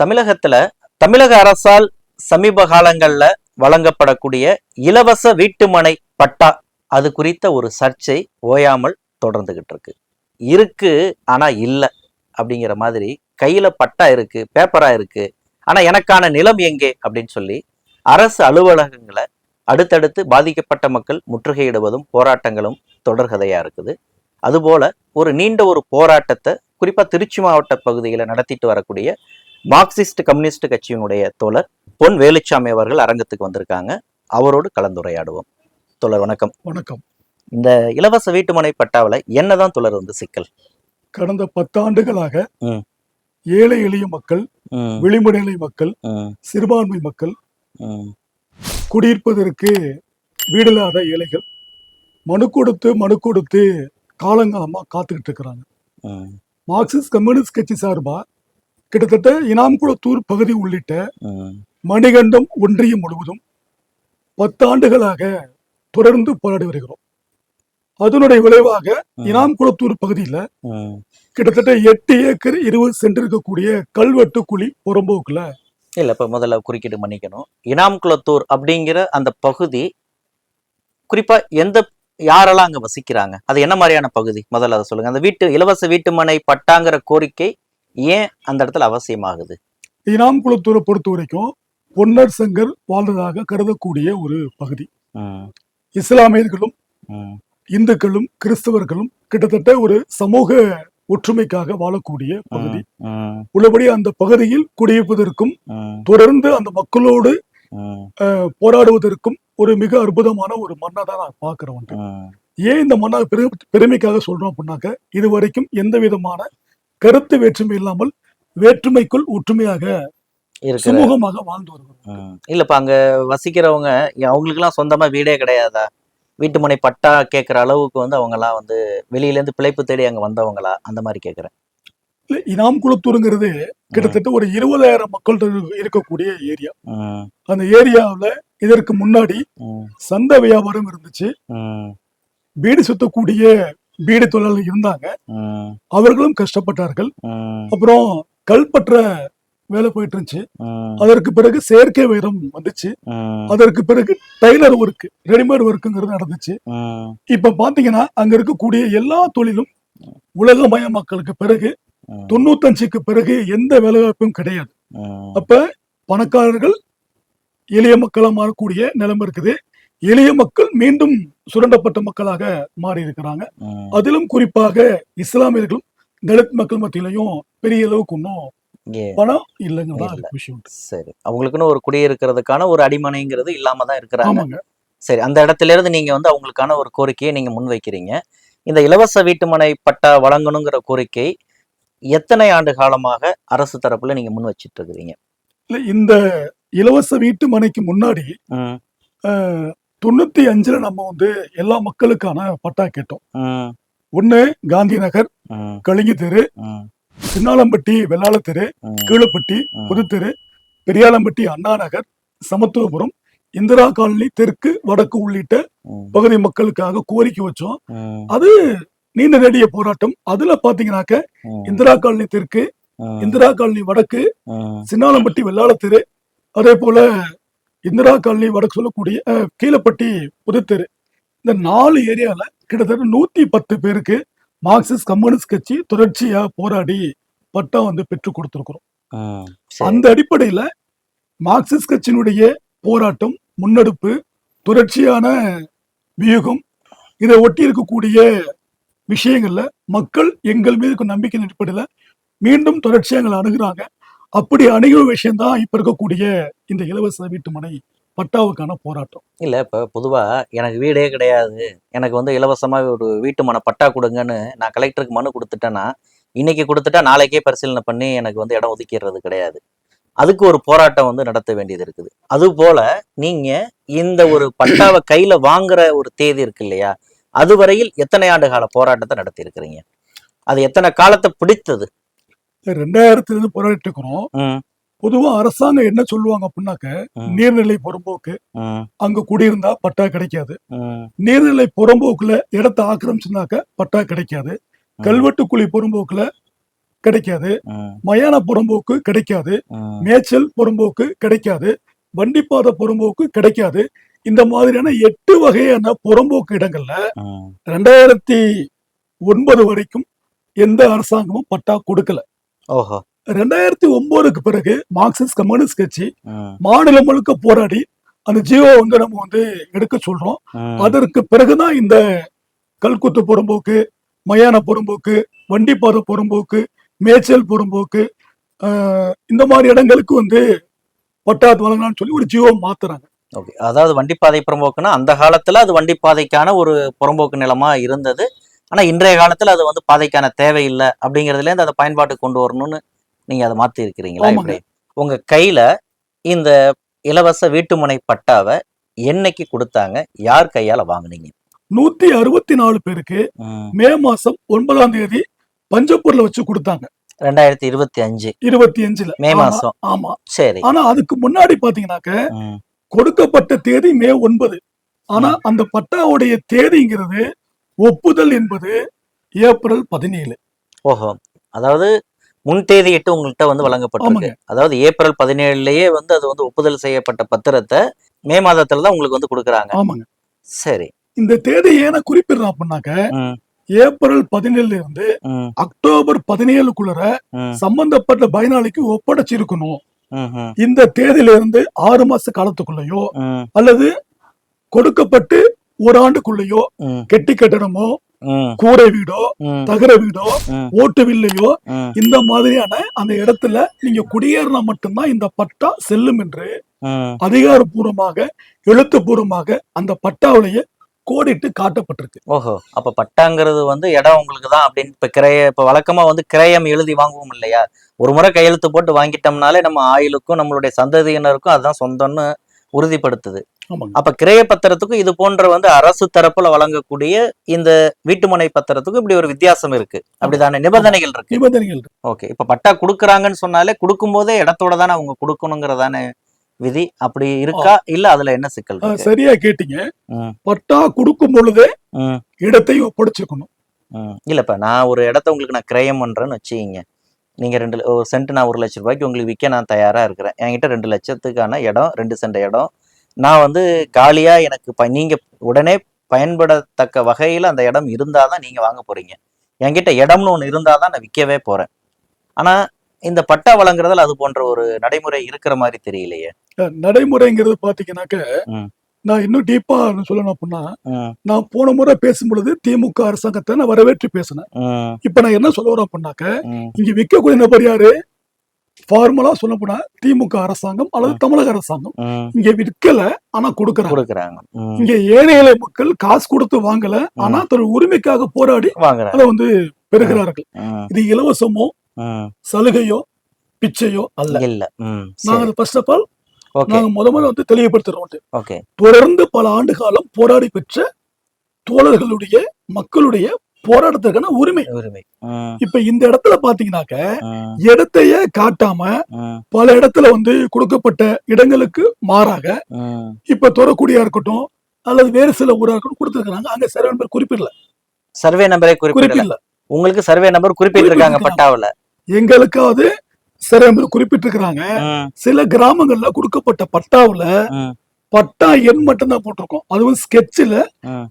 தமிழகத்துல தமிழக அரசால் சமீப காலங்கள்ல வழங்கப்படக்கூடிய இலவச வீட்டுமனை பட்டா அது குறித்த ஒரு சர்ச்சை ஓயாமல் தொடர்ந்துகிட்டு இருக்கு. இருக்கு ஆனா இல்ல அப்படிங்கிற மாதிரி கையில பட்டா இருக்கு பேப்பரா இருக்கு. ஆனா எனக்கான நிலம் எங்கே அப்படின்னு சொல்லி அரசு அலுவலகங்களை அடுத்தடுத்து பாதிக்கப்பட்ட மக்கள் முற்றுகையிடுவதும் போராட்டங்களும் தொடர்கதையா இருக்குது. அதுபோல ஒரு நீண்ட ஒரு போராட்டத்தை குறிப்பா திருச்சி மாவட்ட பகுதியில நடத்திட்டு வரக்கூடிய மார்க்சிஸ்ட் கம்யூனிஸ்ட் கட்சியினுடைய தோழர் பொன் வேலுச்சாமி அவர்கள் அரங்கத்துக்கு வந்திருக்காங்க. அவரோடு கலந்துரையாடுவோம். தோழர் வணக்கம். வணக்கம். இந்த இலவச வீட்டுமனை பட்டாவில் என்னதான் தோழர் வந்து சிக்கல்? கடந்த பத்தாண்டுகளாக. ஏழை எளிய மக்கள் ம், விளிம்பு நிலை மக்கள் சிறுபான்மை மக்கள் குடியிருப்பதற்கு வீடில்லாத ஏழைகள் மனு கொடுத்து மனு கொடுத்து காலங்காலமா காத்துக்கிட்டு இருக்கிறாங்க. மார்க்சிஸ்ட் கம்யூனிஸ்ட் கட்சி சார்பா கிட்டத்தட்ட இனாம்குளத்தூர் பகுதி உள்ளிட்ட மணிகண்டம் ஒன்றியம் முழுவதும் பத்தாண்டுகளாக தொடர்ந்து போராடி வருகிறோம். அதனுடைய விளைவாக இனாம்குளத்தூர் பகுதியில. கிட்டத்தட்ட எட்டு ஏக்கர் இருபது சென்ட் இருக்கக்கூடிய கல்வெட்டு குழி புறம்போக்குல இல்ல இப்ப முதல்ல குறுக்கிட்டு மன்னிக்கணும். இனாம் குளத்தூர் அப்படிங்கிற அந்த பகுதி குறிப்பா எந்த யாரெல்லாம் அங்க வசிக்கிறாங்க? அது என்ன மாதிரியான பகுதி? முதல்ல அதை சொல்லுங்க. அந்த வீட்டு இலவச வீட்டுமனை பட்டாங்கிற கோரிக்கை ஏன் அந்த இடத்துல அவசியமாகுது? இனாம் குளத்தூரை பொறுத்த வரைக்கும் பொன்னர் சங்கர் வாழ்ந்ததாக கருதக்கூடிய ஒரு பகுதி. இஸ்லாமியர்களும் இந்துக்களும் கிறிஸ்தவர்களும் கிட்டத்தட்ட ஒரு சமூக ஒற்றுமைக்காக வாழக்கூடிய பகுதி. உள்ளபடி அந்த பகுதியில் குடியிருப்பதற்கும் தொடர்ந்து அந்த மக்களோடு போராடுவதற்கும் ஒரு மிக அற்புதமான ஒரு மண்ணை தான் நான். ம். ஏன் இந்த மண்ணை பெரு பெருமைக்காக சொல்றோம் அப்படின்னாக்க இது வரைக்கும் எந்த விதமான கருத்து வேற்றுமை இல்லாமல் வேற்றுமைக்குள் ஒற்றுமையாக சுமூகமாக வாழ்ந்து வருகிறோம் ம். இல்ல இப்ப அங்க வசிக்கிறவங்க அவங்களுக்கு எல்லாம் சொந்தமா வீடே கிடையாதா? வீட்டுமனை பட்டா கேட்கிற அளவுக்கு வந்து அவங்க எல்லாம் வந்து வெளியில இருந்து பிழைப்பு தேடி அங்க வந்தவங்களா? அந்த மாதிரி கேக்குறேன். இல்ல, இனாம் குளத்தூருங்கிறது கிட்டத்தட்ட ஒரு இருபதாயிரம் மக்கள் இரு- இருக்கக்கூடிய ஏரியா. அந்த ஏரியாவுல இதற்கு முன்னாடி சந்தை வியாபாரம் இருந்துச்சு. பீடி சுத்தக்கூடிய பீடி தொழிலாளர்கள் இருந்தாங்க. அவர்களும் கஷ்டப்பட்டார்கள். அப்புறம் கல்பற்ற வேலை போயிட்டு இருந்துச்சு. அதற்கு பிறகு செயற்கை வைரம் வந்துச்சு. அதற்கு பிறகு டைலர் ஒர்க் ரெடிமேட் ஒர்க்குங்கிறது நடந்துச்சு. இப்ப பாத்தீங்கன்னா அங்க இருக்கக்கூடிய எல்லா தொழிலும் உலகமய மக்களுக்கு பிறகு தொண்ணூத்தஞ்சுக்கு பிறகு எந்த வேலைவாய்ப்பும் கிடையாது. அப்ப பணக்காரர்கள் எளிய மக்களா மாறக்கூடிய நிலைமை இருக்குது. எளிய மக்கள் மீண்டும் சுரண்டப்பட்ட மக்களாக மாறி இருக்கிறாங்க ம். அதிலும் குறிப்பாக இஸ்லாமியர்களும் தலித் மக்கள் மத்தியிலையும் பெரிய அளவுக்கு இன்னும் பணம் இல்லைங்கிறதா இல்ல. அதுக்கு விஷயம். சரி. அவங்களுக்குன்னு ஒரு குடியிருக்கிறதுக்கான ஒரு அடிமனைங்கிறது இல்லாம தான் இருக்கிறாங்க. சரி அந்த இடத்துல இருந்து நீங்க வந்து அவங்களுக்கான ஒரு கோரிக்கையை நீங்க முன்வைக்கிறீங்க. இந்த இலவச வீட்டுமனை பட்டா வழங்கணுங்கிற கோரிக்கை எத்தனை ஆண்டு காலமாக அரசு தரப்புல நீங்க முன் வச்சிட்டு இருக்கிறீங்க? இல்ல இந்த இலவச வீட்டு மனைக்கு முன்னாடி தொண்ணூத்தி அஞ்சுல நம்ம வந்து எல்லா மக்களுக்கான பட்டா கேட்டோம். ஒண்ணு காந்தி நகர் கலிங்கி தெரு சின்னாலம்பட்டி வெள்ளாள தெரு ம், கீழப்பட்டி புதுத்தெரு பெரியாலம்பட்டி அண்ணா நகர் சமத்துவபுரம் இந்திரா காலனி தெற்கு வடக்கு உள்ளிட்ட பகுதி மக்களுக்காக கோரிக்கை வச்சோம். அது நீண்ட நெடிய போராட்டம். அதுல பாத்தீங்கன்னாக்க இந்திரா காலனி தெற்கு இந்திரா காலனி வடக்கு சின்னாலம்பட்டி வெள்ளாள தெரு அதே போல இந்திரா காலனி வடக்கு சொல்லக்கூடிய கீழப்பட்டி புதுத்தெரு. இந்த நாலு ஏரியால கிட்டத்தட்ட நூத்தி பத்து பேருக்கு மார்க்சிஸ்ட் கம்யூனிஸ்ட் கட்சி தொடர்ச்சியா போராடி பட்டம் வந்து பெற்றுக் கொடுத்திருக்கிறோம். அந்த அடிப்படையில மார்க்சிஸ்ட் கட்சியினுடைய போராட்டம் முன்னெடுப்பு தொடர்ச்சியான வியூகம் இதை ஒட்டி இருக்கக்கூடிய விஷயங்கள்ல மக்கள் எங்கள் மீது நம்பிக்கையின் அடிப்படையில மீண்டும் தொடர்ச்சியா எங்களை அணுகுறாங்க. அப்படி அணுகிற விஷயம்தான் இப்ப இருக்கக்கூடிய இந்த இலவச வீட்டுமனை பட்டாவுக்கான போராட்டம். இல்ல இப்ப பொதுவா எனக்கு வீடே கிடையாது. எனக்கு வந்து இலவசமா ஒரு வீட்டு மனை பட்டா கொடுங்கன்னு நான் கலெக்டருக்கு மனு கொடுத்துட்டேன்னா இன்னைக்கு கொடுத்துட்டா நாளைக்கே பரிசீலனை பண்ணி எனக்கு வந்து இடம் ஒதுக்கிடுறது கிடையாது. அதுக்கு ஒரு போராட்டம் வந்து நடத்த வேண்டியது இருக்குது. அது போல நீங்க இந்த ஒரு பட்டாவை கையில வாங்குற ஒரு தேதி இருக்கு இல்லையா? அதுவரையில் எத்தனை ஆண்டு கால போராட்டத்தை நடத்தி இருக்கிறீங்க அது எத்தனை காலத்தை பிடித்தது? ரெண்டாயிரத்துல இருந்து போராடிட்டு இருக்கிறோம் பொதுவா அரசாங்கம் என்ன சொல்லுவாங்க அப்படின்னாக்க நீர்நிலை புறம்போக்கு அங்க குடியிருந்தா பட்டா கிடைக்காது. நீர்நிலை புறம்போக்குல இடத்தை ஆக்கிரமிச்சுனாக்க பட்டா கிடைக்காது. கல்வெட்டு குழி புறம்போக்குல கிடைக்காது. மயான புறம்போக்கு கிடைக்காது. மேய்ச்சல் புறம்போக்கு கிடைக்காது. வண்டிப்பாதை புறம்போக்கு கிடைக்காது. இந்த மாதிரியான எட்டு வகையான புறம்போக்கு இடங்கள்ல. ரெண்டாயிரத்தி ஒன்பது வரைக்கும் எந்த அரசாங்கமும் பட்டா கொடுக்கல. ரெண்டாயிரத்தி ஒன்பதுக்கு பிறகு மார்க்சிஸ்ட் கம்யூனிஸ்ட் கட்சி மாநிலம் முழுக்க போராடி அந்த ஜியோ வந்து நம்ம வந்து எடுக்க சொல்றோம். அதற்கு பிறகுதான் இந்த கல்குத்து புறம்போக்கு மயான புறம்போக்கு வண்டிப்பாதை புறம்போக்கு மேய்ச்சல் புறம்போக்கு இந்த மாதிரி இடங்களுக்கு வந்து பட்டாத்து வழங்கலாம்னு சொல்லி ஒரு ஜியோ மாத்துறாங்க. ஓகே. அதாவது வண்டிப்பாதை புறம்போக்குன்னா அந்த காலத்துல அது வண்டிப்பாதைக்கான ஒரு புறம்போக்கு நிலமா இருந்தது. ஆனா இன்றைய காலத்துல அது வந்து பாதைக்கான தேவையில்லை அப்படிங்கறதுல இருந்து அதை பயன்பாட்டுக்கு கொண்டு வரணும்னு நீங்க அதை மாத்தி இருக்கிறீங்களா ஆமாங்க. எப்படி? உங்க கையில இந்த இலவச வீட்டுமனை பட்டாவை என்னைக்கு கொடுத்தாங்க? யார் கையால வாங்குனீங்க? நூத்தி அறுபத்தி நாலு பேருக்கு ம், மாசம் ஒன்பதாம் தேதி பஞ்சப்பூர்ல வச்சு கொடுத்தாங்க. ரெண்டாயிரத்தி இருபத்தி அஞ்சு. இருபத்தி அஞ்சுல. மே மாசம். ஆமா. சரி. ஆனா அதுக்கு முன்னாடி பாத்தீங்கன்னாக்க கொடுக்கப்பட்ட தேதி மே ஒன்பது. ஆனா அந்த பட்டாவுடைய தேதிங்கிறது ஒப்புதல் என்பது ஏப்ரல் பதினேழு. ஓஹோ. அதாவது முன் தேதியிட்டு உங்கள்கிட்ட வந்து வழங்கப்பட்டிருக்கு. அதாவது ஏப்ரல் பதினேழுலயே வந்து அது வந்து ஒப்புதல் செய்யப்பட்ட பத்திரத்தை மே மாதத்துல தான் உங்களுக்கு வந்து கொடுக்குறாங்க. ஆமாங்க. சரி. இந்த தேதி ஏன குறிப்பிடுறோம் அப்படின்னாக்க ஏப்ரல் பதினேழுல இருந்து அக்டோபர் பதினேழுக்குள்ள ம், சம்பந்தப்பட்ட பயனாளிக்கு ஒப்படைச்சிருக்கணும். இந்த தேதியில இருந்து ஆறு மாச காலத்துக்குள்ளேயோ அல்லது கொடுக்கப்பட்டு ஒரு ஆண்டுக்குள்ளேயோ கெட்டி கட்டடமோ ம், கூரை வீடோ தகர வீடோ ம், ஓட்டு வில்லையோ ம், இந்த மாதிரியான அந்த இடத்துல நீங்க குடியேறினா மட்டும்தான் இந்த பட்டா செல்லும் என்று. அதிகாரப்பூர்வமாக எழுத்துப்பூர்வமாக அந்த பட்டாவிலேயே கோடிட்டு காட்டப்பட்டிருக்கு. ஓஹோ அப்ப பட்டாங்கிறது வந்து இடம் உங்களுக்கு தான் அப்படின்னு இப்ப கிரைய இப்ப வழக்கமா வந்து கிரயம் எழுதி வாங்குவோம் இல்லையா? ஒரு முறை கையெழுத்து போட்டு வாங்கிட்டோம்னாலே நம்ம ஆயுளுக்கும் நம்மளுடைய சந்ததியினருக்கும் அதுதான் சொந்தம்னு உறுதிப்படுத்துது. அப்ப கிரைய பத்திரத்துக்கும் இது போன்ற வந்து அரசு தரப்புல வழங்கக்கூடிய இந்த வீட்டுமனை பத்திரத்துக்கும் இப்படி ஒரு வித்தியாசம் இருக்கு. அப்படிதானே? நிபந்தனைகள் இருக்கு. நிபந்தனைகள். ஓகே. இப்ப பட்டா குடுக்குறாங்கன்னு சொன்னாலே கொடுக்கும்போதே இடத்தோட தானே அவங்க கொடுக்கணுங்கிறதானே விதி? அப்படி இருக்கா? இல்ல அதுல என்ன சிக்கல் சரியா கேட்டீங்க. பட்டா கொடுக்கும் பொழுதே இடத்தையும் ஒப்படைச்சிருக்கணும் ம். இல்ல இப்ப நான் ஒரு இடத்த உங்களுக்கு நான் கிரயம் பண்றேன்னு வச்சுக்கிங்க. நீங்க ரெண்டு ஒரு சென்ட் நான் ஒரு லட்ச ரூபாய்க்கு உங்களுக்கு விற்க நான் தயாரா இருக்கிறேன். என்கிட்ட ரெண்டு லட்சத்துக்கான இடம் ரெண்டு சென்ட் இடம் நான் வந்து காலியா எனக்கு ப- நீங்க உடனே பயன்படத்தக்க வகையில அந்த இடம் இருந்தாதான் நீங்க வாங்க போறீங்க. என்கிட்ட இடம்னு ஒண்ணு இருந்தாதான் நான் விற்கவே போறேன். ஆனா இந்த பட்டா வழங்குறதுல அது போன்ற ஒரு நடைமுறை இருக்கிற மாதிரி தெரியலையே. நடைமுறைங்கிறது பாத்தீங்கன்னாக்க ம். நான் இன்னும் டீப்பா சொல்லணும் அப்படின்னா நான் போன முறை பேசும் பொழுது திமுக அரசாங்கத்தை நான் வரவேற்று பேசினேன். இப்ப நான் என்ன சொல்ல வரேன் அப்படின்னாக்க இங்க விற்கக்கூடிய நபர் யாரு? ஃபார்முலா சொல்ல போனா திமுக அரசாங்கம் அல்லது தமிழக அரசாங்கம். இங்க விற்கல ஆனா கொடுக்கறாங்க. கொடுக்குறாங்க. இங்க ஏழை எளிய மக்கள் காசு கொடுத்து வாங்கல ஆனா தன் உரிமைக்காக போராடி அதை வந்து பெறுகிறார்கள். இது இலவசமோ. சலுகையோ பிச்சையோ அல்ல. இல்ல. நாங்க ஃபர்ஸ்ட் ஆஃப் ஆல் நாங்க முத முதல்ல வந்து தெளிவுபடுத்துறோம் தொடர்ந்து பல ஆண்டு காலம் போராடி பெற்ற தோழர்களுடைய மக்களுடைய போராட்டத்திற்கான உரிமை. உரிமை. இப்ப இந்த இடத்துல பாத்தீங்கன்னாக்க இடத்தையே காட்டாம பல இடத்துல வந்து கொடுக்கப்பட்ட இடங்களுக்கு மாறாக. இப்ப துறக்குடியா இருக்கட்டும் அல்லது வேறு சில ஊரா இருக்கட்டும் கொடுத்திருக்காங்க அங்க சர்வே நம்பர் குறிப்பிடல. சர்வே நம்பரே குறிப்பிடல. குறிப்பிடல. உங்களுக்கு சர்வே நம்பர் குறிப்பிட்டிருக்காங்க பட்டாவுல. எங்களுக்காவது சர்வே நம்பர் குறிப்பிட்டிருக்கிறாங்க. ம், சில கிராமங்கள்ல கொடுக்கப்பட்ட பட்டாவுல பட்டா எண் மட்டும் தான் போட்டிருக்கோம். அதுவும் ஸ்கெட்சில்.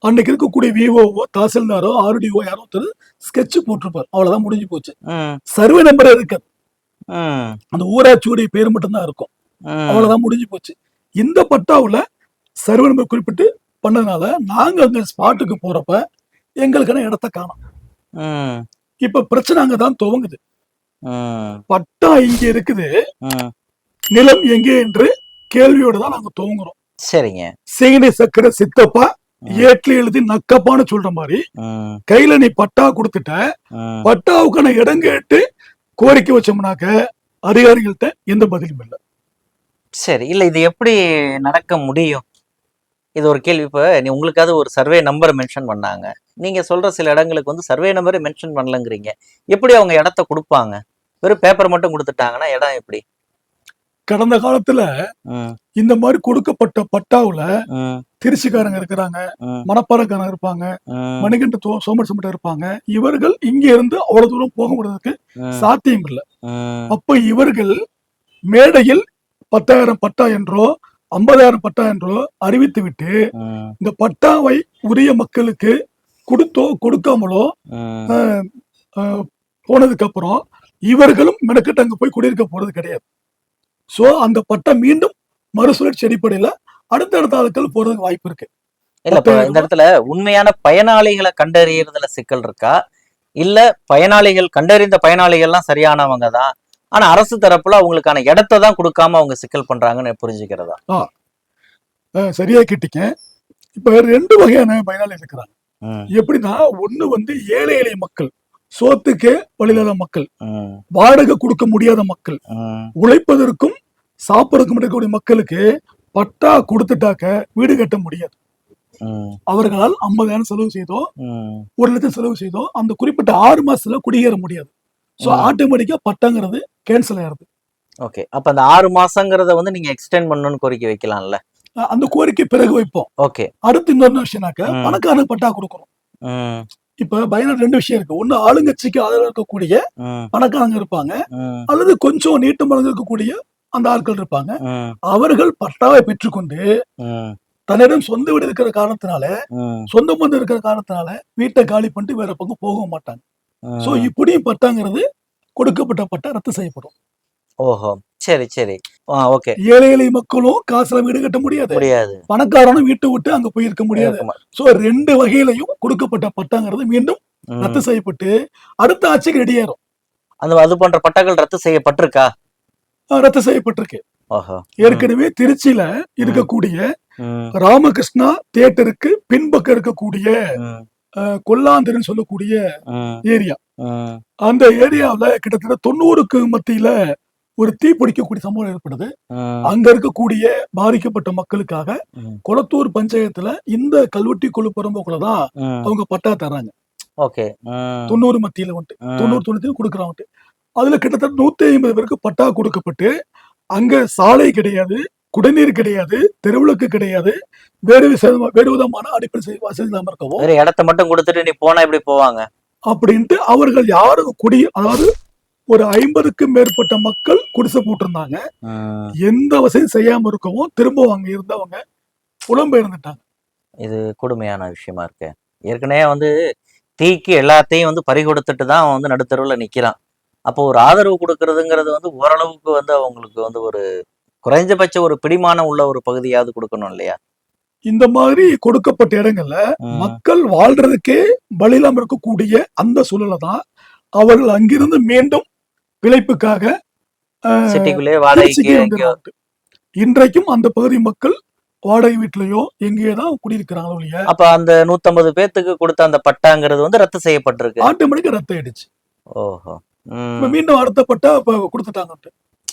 அன்னைக்கு இருக்கக்கூடிய விவோவோ தாசில்தாரோ ஆர்டிஓ யாரோ ஒருத்தர் ஸ்கெட்ச் போட்டிருப்பார். அவ்வளவுதான் முடிஞ்சு போச்சு. சர்வே நம்பர் இருக்காது அந்த ஊராட்சியுடைய பேர் மட்டும்தான் இருக்கும். ம். அவ்வளவுதான் முடிஞ்சு போச்சு. இந்த பட்டாவுல சர்வே நம்பர் குறிப்பிட்டு பண்ணதுனால நாங்க அங்க ஸ்பாட்டுக்கு போறப்ப எங்களுக்கான இடத்த காணோம். இப்ப பிரச்சனை அங்கதான் துவங்குது. பட்டா இங்க இருக்குது. நிலம் எங்கே என்று கேள்வியோட தான் நாங்க துவங்குறோம். சரிங்க. சீனி சக்கர சித்தப்பா. ஏட்ல எழுதி நக்கப்பான்னு சொல்ற மாதிரி கையில நீ பட்டா கொடுத்துட்ட. பட்டாவுக்கான இடம் கேட்டு கோரிக்கை வச்சோம்னாக்க அதிகாரிகள்கிட்ட எந்த பதிலும் இல்லை. சரி இல்ல இது எப்படி நடக்க முடியும்? இது ஒரு கேள்வி. இப்ப நீ உங்களுக்காவது ஒரு சர்வே நம்பர் மென்ஷன் பண்ணாங்க. நீங்க சொல்ற சில இடங்களுக்கு வந்து சர்வே நம்பரே மென்ஷன் பண்ணலங்கிறீங்க. எப்படி அவங்க இடத்த கொடுப்பாங்க? வெறும் பேப்பர் மட்டும் கொடுத்துட்டாங்கன்னா இடம் எப்படி? கடந்த காலத்துல இந்த மாதிரி கொடுக்கப்பட்ட பட்டாவுல திருச்சிக்காரங்க இருக்கிறாங்க மணப்பாறைக்காரங்க இருப்பாங்க மணிகண்ட சோமரசம்பட்ட இருப்பாங்க. இவர்கள் இங்க இருந்து அவ்வளவு தூரம் போக முடியறதுக்கு சாத்தியம் இல்லை. அப்ப இவர்கள் மேடையில் பத்தாயிரம் பட்டா என்றோ ஐம்பதாயிரம் பட்டா என்றோ அறிவித்து விட்டு இந்த பட்டாவை உரிய மக்களுக்கு கொடுத்தோ கொடுக்காமலோ போனதுக்கு அப்புறம் இவர்களும் மெனக்கிட்டு அங்க போய் குடியிருக்க போறது கிடையாது. சோ அந்த பட்டா மீண்டும் மறுசுழற்சி அடிப்படையில அடுத்தடுத்த ஆட்கள் போறதுக்கு வாய்ப்பு இருக்கு. இல்ல இந்த இடத்துல உண்மையான பயனாளிகளை கண்டறியறதுல சிக்கல் இருக்கா? இல்ல பயனாளிகள் கண்டறிந்த பயனாளிகள்லாம் சரியானவங்க தான் ஆனா அரசு தரப்புல அவங்களுக்கான இடத்தை தான் கொடுக்காம அவங்க சிக்கல் பண்றாங்கன்னு புரிஞ்சுக்கிறதா? சரியா கேட்டீங்க. இப்ப ரெண்டு வகையான பயனாளி இருக்கிறாங்க. எப்படின்னா ஒண்ணு வந்து ஏழை எளிய மக்கள். சோத்துக்கே வழியில்லாத மக்கள். வாடகை கொடுக்க முடியாத மக்கள். உழைப்பதற்கும் சாப்பிடறதுக்கும் இருக்கக்கூடிய மக்களுக்கு பட்டா கொடுத்துட்டாக்க வீடு கட்ட முடியாது. அவர்களால் ஐம்பதாயிரம் செலவு செய்தோ ஒரு லட்சம் செலவு செய்தோ அந்த குறிப்பிட்ட ஆறு மாசத்துல குடியேற முடியாது. ஸோ ம். ஆட்டோமேட்டிக்கா பட்டாங்கிறது கேன்சல் ஆயிருது ஓகே. அப்ப அந்த ஆறு மாசங்கிறத வந்து நீங்க எக்ஸ்டெண்ட் பண்ணணும்னு கோரிக்கை வைக்கலாம்ல? அந்த கோரிக்கை பிறகு வைப்போம். ஓகே. அடுத்து இன்னொரு விஷயம்னாக்க. பணக்காரனுக்கு பட்டா கொடுக்கணும். இப்ப பயனர் ரெண்டு விஷயம் இருக்கு. ஒண்ணு ஆளுங்கட்சிக்கு ஆதரவு இருக்கக்கூடிய பணக்காரங்க இருப்பாங்க. அல்லது கொஞ்சம் நீட்டு மடங்கு இருக்கக்கூடிய அந்த ஆட்கள் இருப்பாங்க. அவர்கள் பட்டாவை பெற்றுக்கொண்டு தன்னிடம் சொந்த வீடு இருக்கிற காரணத்தினால சொந்த பந்தம் இருக்கிற காரணத்தினால வீட்டை காலி பண்ணிட்டு வேற பக்கம் போக மாட்டாங்க. சோ இப்படியும் பட்டாங்கிறது கொடுக்கப்பட்ட பட்டா ரத்து செய்யப்படும். ஓஹோ. சரி சரி. ஓகே. ஏழை எளிய மக்களும் காசுல வீடு கட்ட முடியாது. முடியாது. பணக்காரனும் வீட்டை விட்டு அங்க போய் இருக்க முடியாது. சோ ரெண்டு வகையிலையும் கொடுக்கப்பட்ட பட்டாங்கிறது மீண்டும். ரத்து செய்யப்பட்டு அடுத்த ஆட்சிக்கு ரெடியாயிரும். அந்த அது போன்ற பட்டாக்கள் ரத்து செய்யப்பட்டிருக்கா? ரத்து செய்யப்பட்டிருக்கு. ஏற்கனவே திருச்சியில இருக்கக்கூடிய ராமகிருஷ்ணா தியேட்டருக்கு பின்பக்கம் இருக்கக்கூடிய கொல்லாந்திரன்னு சொல்லக்கூடிய ஏரியா. அந்த ஏரியாவுல கிட்டத்தட்ட தொண்ணூறுக்கு மத்தியில ஒரு தீ பிடிக்கக்கூடிய சம்பவம் ஏற்படுது. அங்க இருக்கக்கூடிய பாதிக்கப்பட்ட மக்களுக்காக. கொளத்தூர் பஞ்சாயத்துல இந்த கல்வெட்டி குழு புறம்போக்குல தான் ம். அவங்க பட்டா தர்றாங்க. ஓகே. தொண்ணூறு மத்தியில வந்துட்டு. தொண்ணூறு தொண்ணூத்தி கொடுக்குறாங்க அதுல கிட்டத்தட்ட நூத்தி ஐம்பது பேருக்கு பட்டா கொடுக்கப்பட்டு அங்க சாலை கிடையாது குடிநீர் கிடையாது தெருவிளக்கு கிடையாது வேறு வேறு விதமான அடிப்படை வசதி இல்லாம இருக்கவும் வேற இடத்த மட்டும் கொடுத்துட்டு நீ போனா இப்படி போவாங்க? அப்படின்ட்டு அவர்கள் யாரும் குடி அதாவது ஒரு ஐம்பதுக்கும் மேற்பட்ட மக்கள் குடிசை போட்டிருந்தாங்க. எந்த வசதியும் செய்யாம இருக்கவும் திரும்ப அங்க இருந்தவங்க புலம்பெயர்ந்துட்டாங்க இது கொடுமையான விஷயமா இருக்கு. ஏற்கனவே வந்து தீக்கு எல்லாத்தையும் வந்து பறி கொடுத்துட்டு தான் வந்து நடுத்தருவுல நிக்கிறான். அப்போ ஒரு ஆதரவு கொடுக்கறதுங்கிறது வந்து ஓரளவுக்கு வந்து அவங்களுக்கு வந்து ஒரு குறைஞ்சபட்ச ஒரு பிடிமானம் உள்ள ஒரு பகுதியாவது கொடுக்கணும் இல்லையா? இந்த மாதிரி கொடுக்கப்பட்ட இடங்கள்ல மக்கள் வாழ்றதுக்கே வழியில்லாம இருக்கக்கூடிய அந்த சூழலை தான் அவர்கள் அங்கிருந்து மீண்டும் பிழைப்புக்காக. இன்றைக்கும் அந்த பகுதி மக்கள் வாடகை வீட்லயோ எங்கேயோ தான் குடியிருக்கிறாங்க ஒழிய. அப்ப அந்த நூத்தம்பது பேத்துக்கு கொடுத்த அந்த பட்டாங்கிறது வந்து ரத்து செய்யப்பட்டிருக்கு. ஆட்டோமேட்டிக்கா ரத்த ஆயிடுச்சு. ஓஹோ. மீண்டும் அடுத்த பட்டா கொடுத்துட்டாங்க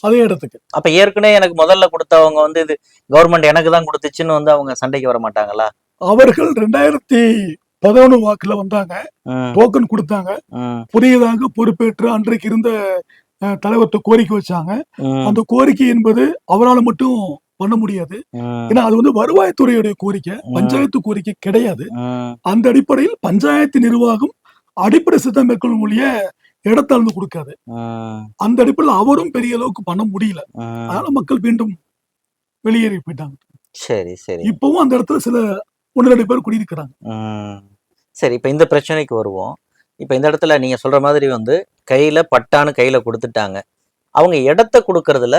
அதே இடத்துக்கு. அப்ப ஏற்கனவே எனக்கு முதல்ல கொடுத்தவங்க வந்து இது கவர்மெண்ட் எனக்கு தான் கொடுத்துச்சுன்னு வந்து அவங்க சண்டைக்கு வர மாட்டாங்களா? அவர்கள் ரெண்டாயிரத்தி பதினொன்று வாக்குல வந்தாங்க. டோக்கன் கொடுத்தாங்க. புதியதாக பொறுப்பேற்று அன்றைக்கு இருந்த தலைவர்கிட்ட கோரிக்கை வச்சாங்க. அந்த கோரிக்கை என்பது அவரால் மட்டும் பண்ண முடியாது. ஏன்னா அது வந்து வருவாய்த்துறையுடைய கோரிக்கை. பஞ்சாயத்து கோரிக்கை கிடையாது. அந்த அடிப்படையில் பஞ்சாயத்து நிர்வாகம் அடிப்படை சித்தம் மேற்கொள்ளும் மொழிய இடத்தாழ்ந்து கொடுக்காது. அந்த அடிப்படையில் அவரும் பெரிய அளவுக்கு பண்ண முடியல. அதனால மக்கள் மீண்டும் வெளியேறி போயிட்டாங்க. சரி சரி. இப்பவும் அந்த இடத்துல சில ஒன்று ரெண்டு பேர் குடியிருக்கிறாங்க. சரி இப்ப இந்த பிரச்சனைக்கு வருவோம். இப்ப இந்த இடத்துல நீங்க சொல்ற மாதிரி வந்து கையில பட்டான்னு கையில கொடுத்துட்டாங்க. அவங்க இடத்த கொடுக்கறதுல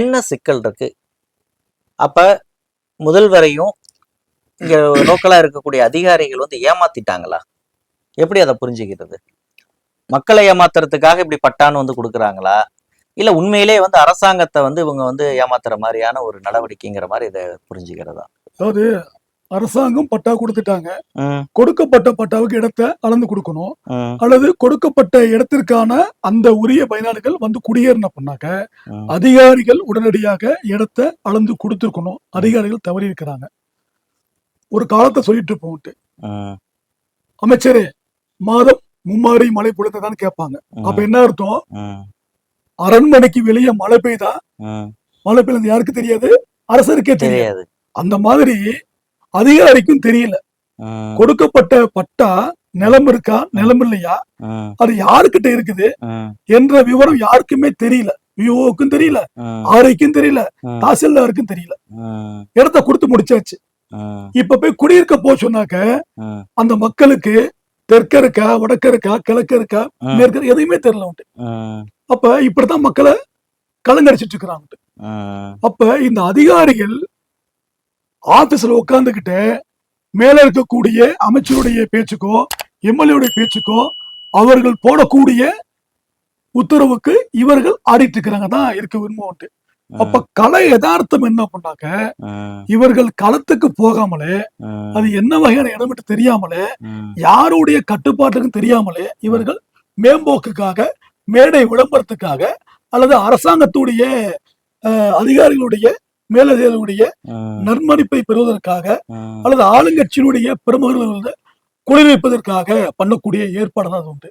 என்ன சிக்கல் இருக்கு? அப்ப முதல்வரையும் இங்க லோக்கலா இருக்கக்கூடிய அதிகாரிகள் வந்து ஏமாத்திட்டாங்களா? எப்படி அதை புரிஞ்சுக்கிறது? மக்களை ஏமாத்துறதுக்காக இப்படி பட்டான்னு வந்து கொடுக்குறாங்களா? இல்ல உண்மையிலே வந்து அரசாங்கத்தை வந்து இவங்க வந்து ஏமாத்துற மாதிரியான ஒரு நடவடிக்கைங்கிற மாதிரி இதை புரிஞ்சுக்கிறதா? அதாவது அரசாங்கம் பட்டா கொடுத்துட்டாங்க. கொடுக்கப்பட்ட பட்டாவுக்கு இடத்தை அளந்து கொடுக்கணும். அல்லது கொடுக்கப்பட்ட இடத்திற்கான அந்த உரிய பயனாளிகள் வந்து குடியேறின பண்ணாக்க அதிகாரிகள் உடனடியாக இடத்தை அளந்து கொடுத்துருக்கணும். அதிகாரிகள் தவறி இருக்கிறாங்க. ஒரு காலத்தை சொல்லிட்டு போட்டு ம் அமைச்சரே மாதம் மும்மாரி மழை பொழுதுதான் கேட்பாங்க. அப்ப என்ன அர்த்தம்? அரண்மனைக்கு வெளியே மழை பெய்தா? மழை பெய்யுது யாருக்கு தெரியாது? அரசருக்கே தெரியாது. அந்த மாதிரி அதிகாரிக்கும் தெரியல. கொடுக்கப்பட்ட பட்டா நிலம் இருக்கா நிலம் இல்லையா? அது யாருக்கிட்ட இருக்குது? என்ற விவரம் யாருக்குமே தெரியல. விஓக்கும் தெரியல. ம், ஆர்ஐக்கும் தெரியல. தாசில்தாருக்கும் தெரியல. இடத்த கொடுத்து முடிச்சாச்சு. இப்ப போய் குடியிருக்க போ சொன்னாக்க அந்த மக்களுக்கு தெற்க இருக்கா வடக்க இருக்கா கிழக்க இருக்கா மேற்க எதுவுமே தெரியல உண்டு அப்ப இப்படித்தான் மக்களை கலங்கடிச்சிட்டு இருக்கிறாங்க அப்ப இந்த அதிகாரிகள் ஆபீஸ்ல உட்கார்ந்துகிட்டு மேல இருக்கக்கூடிய அமைச்சருடைய பேச்சுக்கோ எம்எல்ஏடைய பேச்சுக்கோ அவர்கள் போடக்கூடிய உத்தரவுக்கு இவர்கள் ஆடிட்டு இருக்கிறாங்க. தான் இருக்க விரும்புவோம் அப்ப கலை யதார்த்தம் என்ன பண்ணாக்க இவர்கள் களத்துக்கு போகாமலே அது என்ன வகையான இடமிட்டு தெரியாமலே ம், யாருடைய கட்டுப்பாட்டுக்கும் தெரியாமலே இவர்கள் மேம்போக்குக்காக மேடை விளம்பரத்துக்காக அல்லது அரசாங்கத்துடைய அதிகாரிகளுடைய மேலதிகாரிகளுடைய ம், நன்மதிப்பை பெறுவதற்காக. அல்லது ஆளுங்கட்சியினுடைய பிரமுகர்கள் குளிர்விப்பதற்காக பண்ணக்கூடிய ஏற்பாடு தான் அது உண்டு.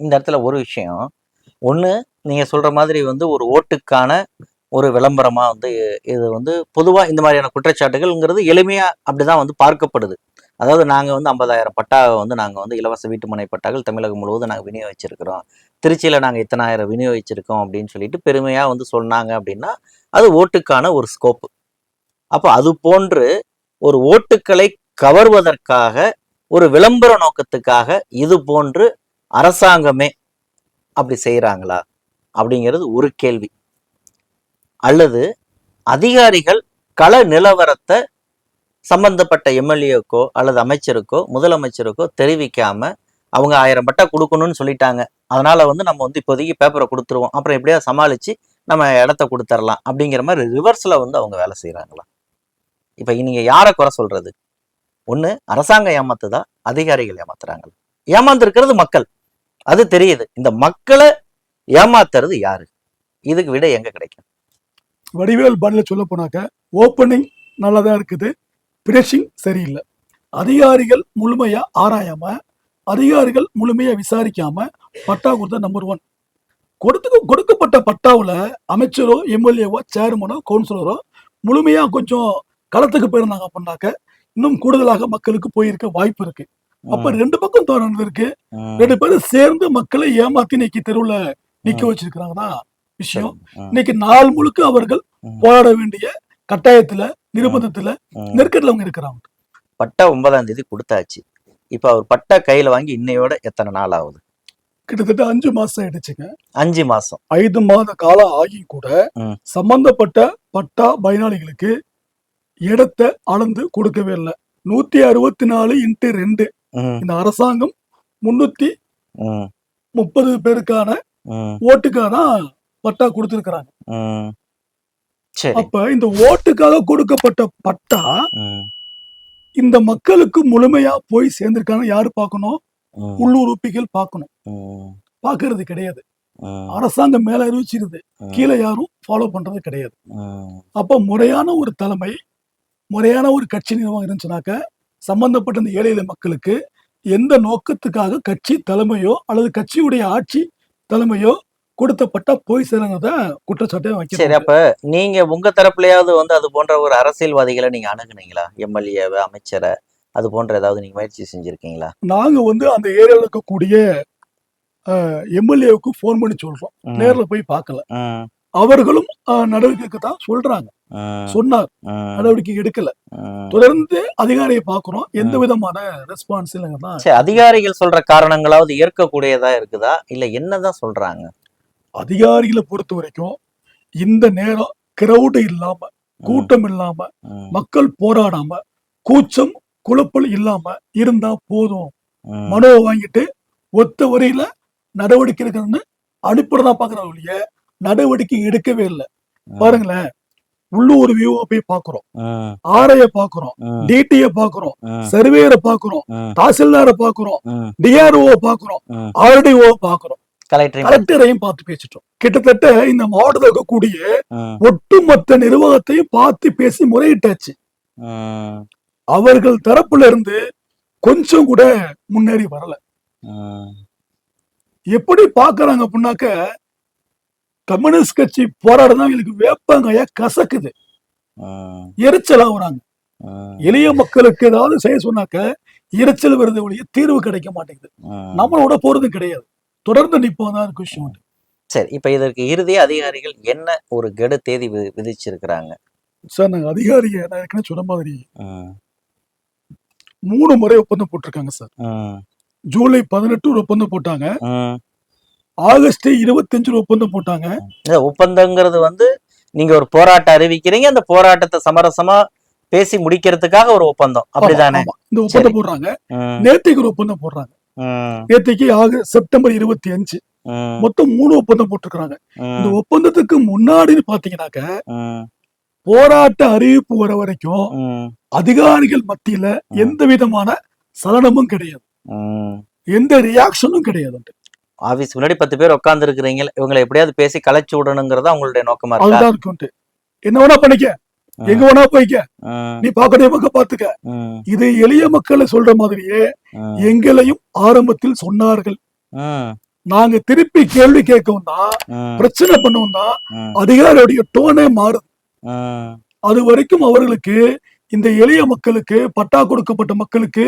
இந்த இடத்துல ஒரு விஷயம். ஒண்ணு நீங்க சொல்ற மாதிரி வந்து ஒரு ஓட்டுக்கான ஒரு விளம்பரமா வந்து இது வந்து பொதுவா இந்த மாதிரியான குற்றச்சாட்டுகள்ங்கிறது எளிமையா அப்படிதான் வந்து பார்க்கப்படுது. அதாவது நாங்க வந்து ஐம்பதாயிரம் பட்டாவை வந்து நாங்க வந்து இலவச வீட்டுமனை பட்டாக்கள் தமிழகம் முழுவதும் நாங்க விநியோகிச்சிருக்கிறோம். திருச்சியில நாங்க இத்தனாயிரம் விநியோகிச்சிருக்கோம் அப்படின்னு சொல்லிட்டு பெருமையா வந்து சொன்னாங்க அப்படின்னா அது ஓட்டுக்கான ஒரு ஸ்கோப்பு அப்போ அது போன்று ஒரு ஓட்டுக்களை கவர்வதற்காக ஒரு விளம்பர நோக்கத்துக்காக இது போன்று அரசாங்கமே அப்படி செய்கிறாங்களா அப்படிங்கிறது ஒரு கேள்வி. அல்லது அதிகாரிகள் கள நிலவரத்தை சம்பந்தப்பட்ட எம்எல்ஏக்கோ அல்லது அமைச்சருக்கோ முதலமைச்சருக்கோ தெரிவிக்காம அவங்க ஆயிரம் பட்டா கொடுக்கணும்னு சொல்லிட்டாங்க. அதனால வந்து நம்ம வந்து இப்போதைக்கு பேப்பரை கொடுத்துருவோம். அப்புறம் எப்படியா சமாளித்து நம்ம இடத்த கொடுத்துடலாம் அப்படிங்கிற மாதிரி ரிவர்ஸ்ல வந்து அவங்க வேலை செய்கிறாங்களா இப்போ நீங்கள் யாரை குறை சொல்றது? ஒண்ணு அரசாங்கம் ஏமாத்துதா? அதிகாரிகள் ஏமாத்துறாங்களா? ஏமாந்துருக்கிறது மக்கள். அது தெரியுது. இந்த மக்களை ஏமாத்துறது யாரு? இதுக்கு விட எங்க கிடைக்கும்? வடிவேல் பாணியில சொல்ல போனாக்க ஓப்பனிங் நல்லதா இருக்குது. பினிஷிங் சரியில்லை. அதிகாரிகள் முழுமையா ஆராயாம அதிகாரிகள் முழுமையா விசாரிக்காம பட்டா கொடுத்த நம்பர் ஒன் கொடுத்து கொடுக்கப்பட்ட பட்டாவுல அமைச்சரோ எம்எல்ஏவோ சேர்மனோ கவுன்சிலரோ முழுமையா கொஞ்சம் களத்துக்கு போயிருந்தாங்க அப்படின்னாக்க இன்னும் கூடுதலாக மக்களுக்கு போயிருக்க வாய்ப்பு இருக்கு. அப்ப ரெண்டு பக்கம் தோணுது இருக்கு. ரெண்டு பேரும் சேர்ந்து மக்களை ஏமாத்தி இன்னைக்கு தெருவுல நிக்க வச்சிருக்கிறாங்க தான் விஷயம் இன்னைக்கு நாள் முழுக்க அவர்கள். போராட வேண்டிய கட்டாயத்துல நிர்பந்தத்துல ம். நெருக்கடில அவங்க இருக்கிறாங்க. பட்டா ஒன்பதாம் தேதி கொடுத்தாச்சு. இப்ப அவர் பட்டா கையில வாங்கி இன்னையோட எத்தனை நாள் ஆகுது? கிட்டத்தட்ட அஞ்சு மாசம் ஆயிடுச்சுங்க. அஞ்சு மாசம். ஐந்து மாத காலம் ஆகி கூட. சம்பந்தப்பட்ட பட்டா பயனாளிகளுக்கு இடத்தை அளந்து கொடுக்கவே இல்லை. நூத்தி அறுபத்தி நாலு இன்ட்டு ரெண்டு. இந்த அரசாங்கம் முன்னூத்தி முப்பது பேருக்கான ஓட்டுக்காக தான் பட்டா கொடுத்திருக்கிறாங்க. அப்ப இந்த ஓட்டுக்காக கொடுக்கப்பட்ட பட்டா இந்த மக்களுக்கு முழுமையா போய் சேர்ந்திருக்காங்க யாரு பார்க்கணும்? உள்ளூர் உறுப்பிகள் பார்க்கணும். ம், பார்க்கிறது கிடையாது. அரசாங்கம் மேல அறிவிச்சிருது. கீழே யாரும் ஃபாலோ பண்றது கிடையாது. அப்ப முறையான ஒரு தலைமை முறையான ஒரு கட்சி நிர்வாகம் இருந்துச்சுனாக்க சம்பந்தப்பட்ட இந்த ஏழை மக்களுக்கு எந்த நோக்கத்துக்காக கட்சி தலைமையோ அல்லது கட்சியுடைய ஆட்சி தலைமையோ கொடுத்தப்பட்ட போய் சேருங்கிறத குற்றச்சாட்டை சரி வைக்கிறாங்க அப்ப நீங்க உங்க தரப்புலயாவது வந்து அது போன்ற ஒரு அரசியல்வாதிகளை நீங்க அணுகுனீங்களா? எம்எல்ஏ அமைச்சரை அது போன்ற ஏதாவது நீங்க முயற்சி செஞ்சிருக்கீங்களா? நாங்க வந்து அந்த ஏரியாவில் இருக்கக்கூடிய எம்எல்ஏவுக்கு ஃபோன் பண்ணி சொல்றோம். நேர்ல போய் பார்க்கல. அவர்களும் அஹ், நடவடிக்கை தான் சொல்றாங்க. சொன்னார். நடவடிக்கை எடுக்கல. தொடர்ந்து அதிகாரியை பார்க்கிறோம். எந்த. விதமான ரெஸ்பான்ஸ் இல்லைங்க தான். சரி அதிகாரிகள் சொல்ற காரணங்களாவது ஏற்கக்கூடியதா இருக்குதா? இல்ல என்னதான் சொல்றாங்க? அதிகாரிகளை பொறுத்த வரைக்கும் இந்த நேரம் கிரௌடு இல்லாம கூட்டம் இல்லாம மக்கள் போராடாம கூச்சம் குழப்பல் இல்லாம இருந்தா போதும். ம், மனோ வாங்கிட்டு ஒத்த வரையில நடவடிக்கை எடுக்கணும்னு அனுப்புறதா பாக்குறாங்க ஒழிய நடவடிக்கை எடுக்கவே இல்லை. பாருங்களேன் உள்ளூர் வியூவை போய் பாக்குறோம் ம், ஆர்ஐய பாக்குறோம் டிடிய பாக்குறோம் சர்வேயரை பாக்குறோம் தாசில்தாரை பாக்குறோம் டிஆர்ஓ பாக்குறோம். ஆர்டிஓ பாக்குறோம் கலெக்டரையும் பார்த்து. பேசிட்டோம். கிட்டத்தட்ட இந்த மாவட்டத்தில் இருக்கக்கூடிய ஒட்டுமொத்த நிர்வாகத்தையும் பார்த்து பேசி முறையிட்டாச்சு. அவர்கள் தரப்புல இருந்து கொஞ்சம் கூட முன்னேறி வரல. எப்படி பாக்குறாங்க அப்படின்னாக்க கம்யூனிஸ்ட் கட்சி போராடுதான் எங்களுக்கு வேப்பங்காயா கசக்குது. எரிச்சல் ஆகுறாங்க ம், எளிய மக்களுக்கு ஏதாவது செய்ய சொன்னாக்க எரிச்சல் வருது ஒழிய தீர்வு கிடைக்க மாட்டேங்குது. நம்மளோட போறது கிடையாது. தொடர்ந்து நிப்போம் தான் விஷயம் சரி இப்ப இதற்கு இறுதி அதிகாரிகள் என்ன ஒரு கெடு தேதி விதிச்சிருக்கிறாங்க? சார் நாங்க அதிகாரியை நான் ஏற்கனவே சொன்ன மாதிரி மூணு முறை ஒப்பந்தம் போட்டிருக்காங்க சார். ஜூலை பதினெட்டு ஒரு ஒப்பந்தம் போட்டாங்க. ஆகஸ்ட் இருபத்தஞ்சு ஒப்பந்தம் போட்டாங்க. ஒப்பந்தங்கிறது வந்து நீங்க ஒரு போராட்டம் அறிவிக்கிறீங்க. அந்த போராட்டத்தை சமரசமா பேசி முடிக்கிறதுக்காக ஒரு ஒப்பந்தம். அப்படிதானே? இந்த ஒப்பந்தம் போடுறாங்க. நேத்திக்கு ஒரு ஒப்பந்தம் போடுறாங்க. நேத்திக்கு ஆக செப்டம்பர் இருபத்தி அஞ்சு. மொத்தம் மூணு ஒப்பந்தம் போட்டிருக்காங்க இந்த ஒப்பந்தத்துக்கு முன்னாடின்னு பாத்தீங்கன்னாக்க போராட்ட அறிவிப்பு வர வரைக்கும் அதிகாரிகள் மத்தியில எந்த விதமான சலனமும் கிடையாது. எந்த ரியாக்ஷனும் கிடையாது ஆபீஸ் முன்னாடி பத்து பேர் உட்கார்ந்து இருக்கிறீங்க இவங்களை எப்படியாவது பேசி கலைச்சு விடணுங்கிறதா உங்களுடைய நோக்கமா அதுதான் இருக்கும் என்ன வேணா பண்ணிக்க. எங்க வேணா போய்க்க. நீ பாக்கடைய பக்கம் பாத்துக்க இது எளிய மக்களை சொல்ற மாதிரியே எங்களையும் ஆரம்பத்தில் சொன்னார்கள். நாங்க திருப்பி கேள்வி கேட்கவும் தான் பிரச்சனை பண்ணவும் தான் அதிகாரியுடைய டோனே மாறுது. அது வரைக்கும் அவர்களுக்கு இந்த எளிய மக்களுக்கு பட்டா கொடுக்கப்பட்ட மக்களுக்கு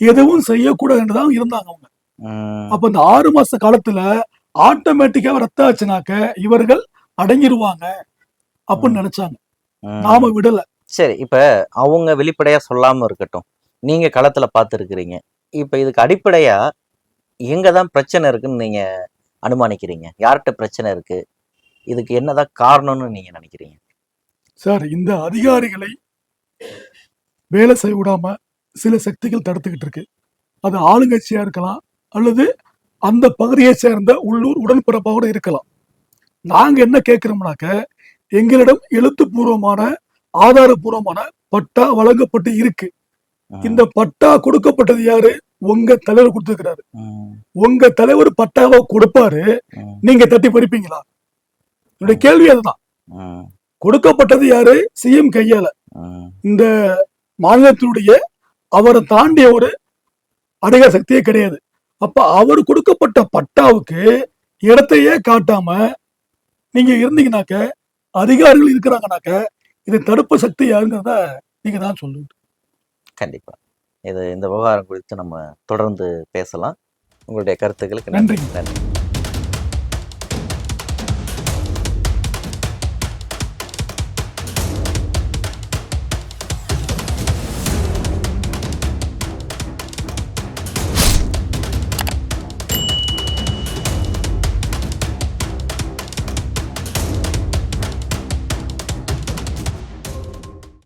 எதுவும் செய்யக்கூடாதுன்னு தான் இருந்தாங்க அவங்க. அப்ப இந்த ஆறு மாச காலத்துல ஆட்டோமேட்டிக்கா ரத்த ஆச்சுனாக்க இவர்கள் அடங்கிருவாங்க அப்படின்னு நினைச்சாங்க. நாம விடல. சரி இப்ப அவங்க வெளிப்படையா சொல்லாம இருக்கட்டும். நீங்க களத்துல பார்த்துருக்கிறீங்க. இப்ப இதுக்கு அடிப்படையா எங்க தான் பிரச்சனை இருக்குன்னு நீங்க அனுமானிக்கிறீங்க? யார்கிட்ட பிரச்சனை இருக்கு? இதுக்கு என்னதான் காரணம்னு நீங்க நினைக்கிறீங்க? சார் இந்த அதிகாரிகளை வேலை செய்ய விடாம சில சக்திகள் தடுத்துக்கிட்டு இருக்கு. அது ஆளுங்கட்சியா இருக்கலாம் அல்லது அந்த பகுதியை சேர்ந்த உள்ளூர் உடன்பிறப்பா கூட இருக்கலாம். நாங்க என்ன கேட்கிறோம்னாக்க எங்களிடம் எழுத்துப்பூர்வமான ஆதாரபூர்வமான பட்டா வழங்கப்பட்டு இருக்கு. இந்த பட்டா கொடுக்கப்பட்டது யாரு? உங்க தலைவர் கொடுத்திருக்கிறாரு. உங்க தலைவர் பட்டாவை கொடுப்பாரு. நீங்க தட்டி பறிப்பீங்களா? என்னுடைய கேள்வி அதுதான். கொடுக்கப்பட்டது யாரு? சிஎம் கையால. இந்த மாநிலத்தினுடைய அவரை தாண்டிய ஒரு அதிகார சக்தியே கிடையாது. அப்ப அவர் கொடுக்கப்பட்ட பட்டாவுக்கு இடத்தையே காட்டாம நீங்க இருந்தீங்கனாக்க அதிகாரிகள் இருக்கிறாங்கனாக்க இதை தடுப்பு சக்தி யாருங்கிறத நீங்க தான் சொல்லுங்க கண்டிப்பா. இது இந்த விவகாரம் குறித்து நம்ம தொடர்ந்து பேசலாம். உங்களுடைய கருத்துக்களுக்கு நன்றி. நன்றி.